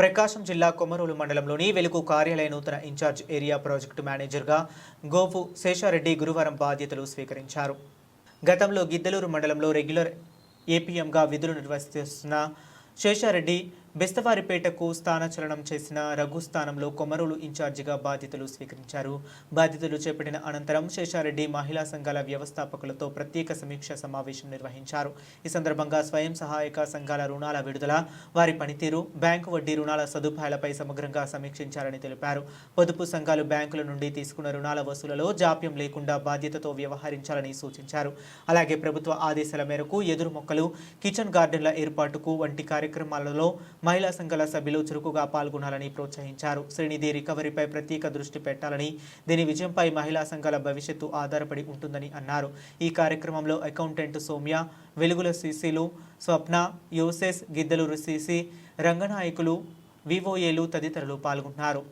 ప్రకాశం జిల్లా కొమరూలు మండలంలోని వెలుగు కార్యాలయ నూతన ఇన్ఛార్జ్ ఏరియా ప్రాజెక్టు మేనేజర్గా గోపు శేషారెడ్డి గురువారం బాధ్యతలు స్వీకరించారు. గతంలో గిద్దలూరు మండలంలో రెగ్యులర్ ఏపీఎంగా విధులు నిర్వహిస్తున్న శేషారెడ్డి బెస్తవారిపేటకు స్థానచలనం చేసిన రఘు స్థానంలో కొమరులు ఇన్ఛార్జిగా బాధ్యతలు స్వీకరించారు. బాధ్యతలు చేపట్టిన అనంతరం శేషారెడ్డి మహిళా సంఘాల వ్యవస్థాపకులతో ప్రత్యేక సమీక్ష సమావేశం నిర్వహించారు. ఈ సందర్భంగా స్వయం సహాయక సంఘాల రుణాల విడుదల వారి పనితీరు బ్యాంకు వడ్డీ రుణాల సదుపాయాలపై సమగ్రంగా సమీక్షించారని తెలిపారు. పొదుపు సంఘాలు బ్యాంకుల నుండి తీసుకున్న రుణాల వసూలలో జాప్యం లేకుండా బాధ్యతతో వ్యవహరించాలని సూచించారు. అలాగే ప్రభుత్వ ఆదేశాల మేరకు ఎదురు మొక్కలు కిచెన్ గార్డెన్ల ఏర్పాటుకు వంటి కార్యక్రమాలలో మహిళా సంఘాల సభ్యులు చురుకుగా పాల్గొనాలని ప్రోత్సహించారు. శ్రీనిధి రికవరీపై ప్రత్యేక దృష్టి పెట్టాలని దీని విజయంపై మహిళా సంఘాల భవిష్యత్తు ఆధారపడి ఉంటుందని అన్నారు. ఈ కార్యక్రమంలో అకౌంటెంట్ సౌమ్య వెలుగుల సీసీలు స్వప్న యోసెస్ గిద్దలూరు సీసీ రంగనాయకులు వివోఏలు తదితరులు పాల్గొన్నారు.